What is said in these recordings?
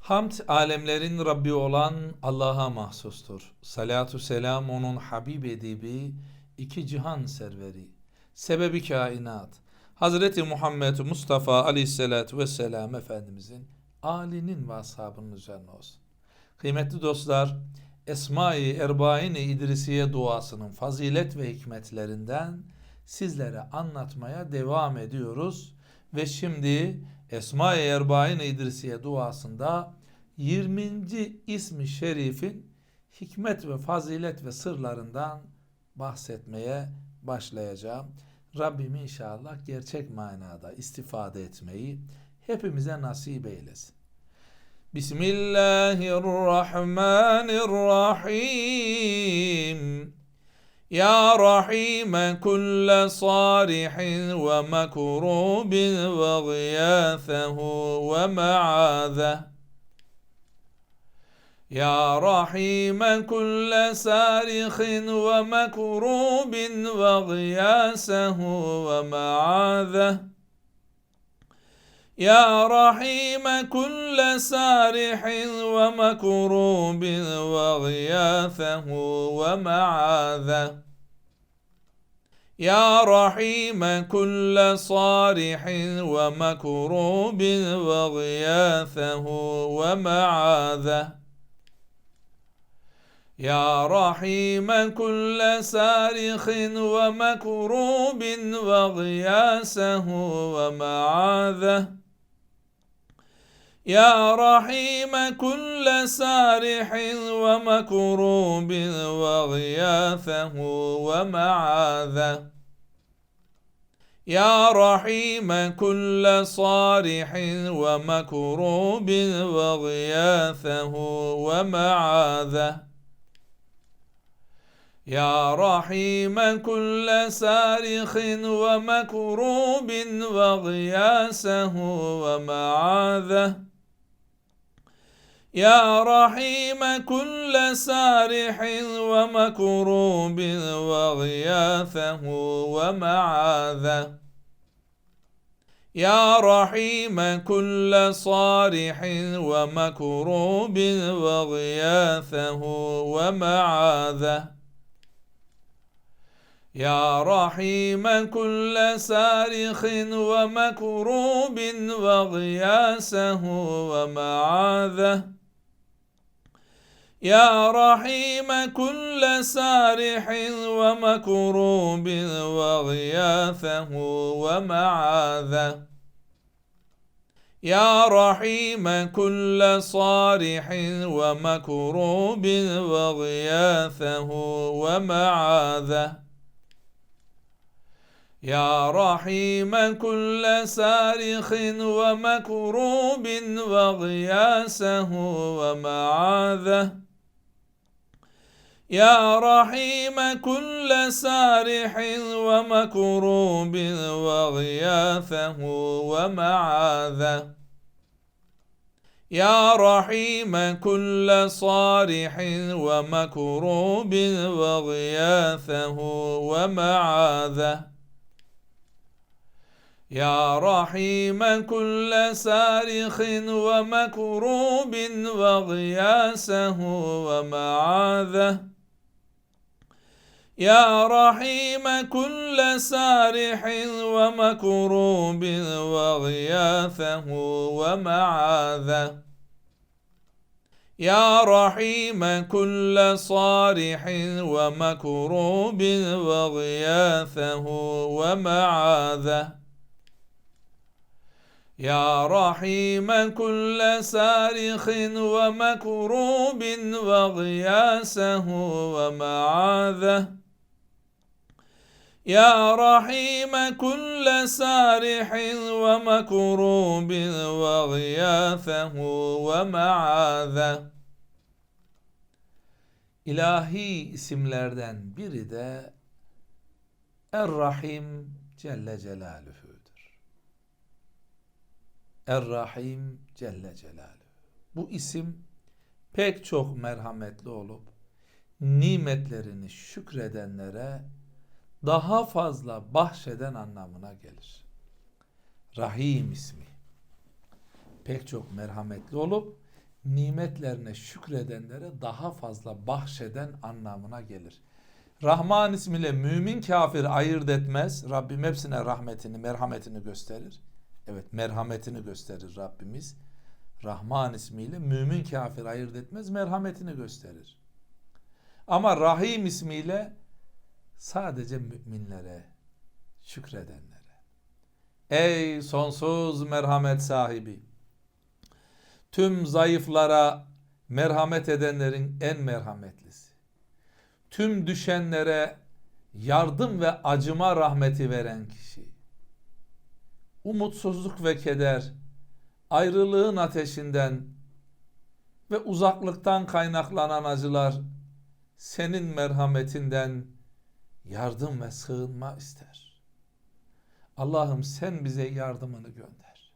Hamd alemlerin Rabbi olan Allah'a mahsustur. Salatu selam onun Habib edibi, iki cihan serveri, sebebi kainat, Hazreti Muhammed Mustafa aleyhissalatü vesselam Efendimizin alinin ve ashabının üzerine olsun. Kıymetli dostlar, Esma-i Erbain-i İdrisiye duasının fazilet ve hikmetlerinden sizlere anlatmaya devam ediyoruz. Ve şimdi Esma-i Erbain-i İdrisiye duasında 20. ismi şerifin hikmet ve fazilet ve sırlarından bahsetmeye başlayacağım. Rabbim inşallah gerçek manada istifade etmeyi hepimize nasip eylesin. Bismillahirrahmanirrahim. يا رحيم كل صارح ومكروب وغياثه ومعاذه. يا رحيم كل سارخ ومكروب وغياسه ومعاذه. يا رحيم كل سارح ومكروب وغياثه ومعاذه. يا رحيم كل صارح ومكروب وغياثه ومعاذه. يا رحيم كل سارخ ومكروب وغياسه ومعاذه. يا رحيم كل سارح ومكروب وغياثه ومعاذه. يا رحيم كل صارح ومكروب وغياثه ومعاذه. يا رحيم كل سارخ ومكروب وغياسه ومعاذه. يا رحيم كل سارح ومكروب وغياثه ومعاذه. يا رحيم كل صارح ومكروب وغياثه ومعاذه. يا رحيم كل سارخ ومكروب وغياسه ومعاذه. يا رحيم كل سارح ومكروب وغياثه ومعاذه. يا رحيم كل صارح ومكروب وغياثه ومعاذه. يا رحيم كل سارخ ومكروب وغياسه ومعاذه. يا رحيم كل سارح ومكروب وغياثه ومعاذه. يا رحيم كل صارح ومكروب وغياثه ومعاذه. يا رحيم كل سارخ ومكروب وغياسه ومعاذه. يا رحيم كل سارح ومكروب وغياثه ومعاذه. يا رحيم كل صارح ومكروب وغياثه ومعاذه. يا رحيم كل سارخ ومكروب وغياسه ومعاذه. يا رحيم كل سارح ومكروب وغياثه ومعاذه İlahi isimlerden biri de Er-Rahim Celle Celaluhu'dur. Er-Rahim Celle Celaluhu. Bu isim pek çok merhametli olup nimetlerini şükredenlere daha fazla bahşeden anlamına gelir. Rahim ismi pek çok merhametli olup nimetlerine şükredenlere daha fazla bahşeden anlamına gelir. Rahman ismiyle mümin kafir ayırt etmez. Rabbim hepsine rahmetini, merhametini gösterir. Evet, merhametini gösterir Rabbimiz. Rahman ismiyle mümin kafir ayırt etmez, merhametini gösterir. Ama Rahim ismiyle sadece müminlere, şükredenlere. Ey sonsuz merhamet sahibi! Tüm zayıflara merhamet edenlerin en merhametlisi. Tüm düşenlere yardım ve acıma rahmeti veren kişi. Umutsuzluk ve keder, ayrılığın ateşinden ve uzaklıktan kaynaklanan acılar senin merhametinden yardım ve sığınma ister. Allah'ım sen bize yardımını gönder.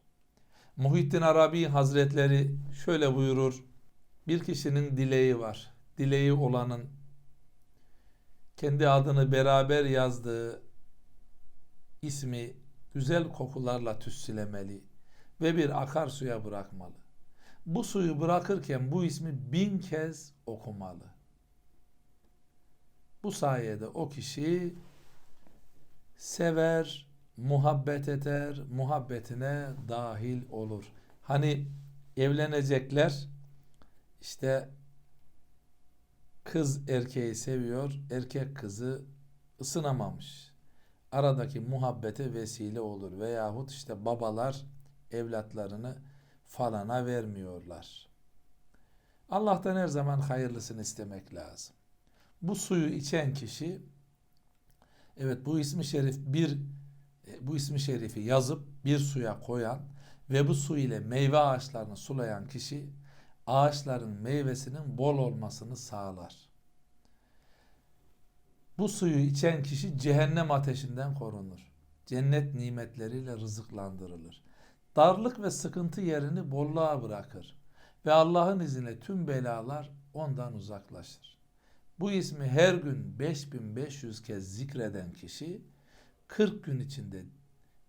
Muhittin Arabi Hazretleri şöyle buyurur. Bir kişinin dileği var. Dileği olanın kendi adını beraber yazdığı ismi güzel kokularla tütsülemeli ve bir akarsuya bırakmalı. Bu suyu bırakırken bu ismi bin kez okumalı. Bu sayede o kişi sever, muhabbet eder, muhabbetine dahil olur. Hani evlenecekler işte kız erkeği seviyor, erkek kızı ısınamamış. Aradaki muhabbete vesile olur veyahut işte babalar evlatlarını falana vermiyorlar. Allah'tan her zaman hayırlısını istemek lazım. Bu suyu içen kişi evet bu ismi şerif bir e, bu ismi şerifi yazıp bir suya koyan ve bu su ile meyve ağaçlarını sulayan kişi ağaçların meyvesinin bol olmasını sağlar. Bu suyu içen kişi cehennem ateşinden korunur. Cennet nimetleriyle rızıklandırılır. Darlık ve sıkıntı yerini bolluğa bırakır. Ve Allah'ın izniyle tüm belalar ondan uzaklaşır. Bu ismi her gün 5500 kez zikreden kişi 40 gün içinde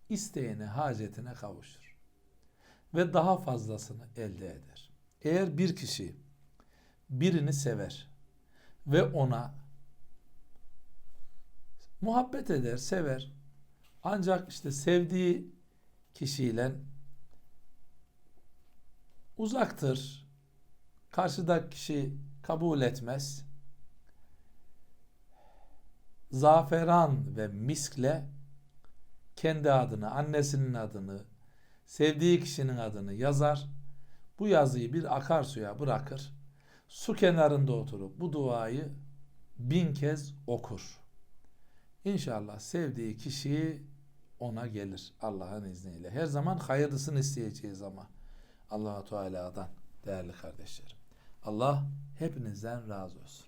isteğine, hacetine kavuşur. Ve daha fazlasını elde eder. Eğer bir kişi birini sever ve ona muhabbet eder, sever. Ancak işte sevdiği kişiyle uzaktır. Karşıdaki kişi kabul etmez. Zaferan ve miskle kendi adını, annesinin adını, sevdiği kişinin adını yazar. Bu yazıyı bir akarsuya bırakır. Su kenarında oturup bu duayı bin kez okur. İnşallah sevdiği kişi ona gelir Allah'ın izniyle. Her zaman hayırlısını isteyeceğiz ama allah Teala'dan değerli kardeşlerim. Allah hepinizden razı olsun.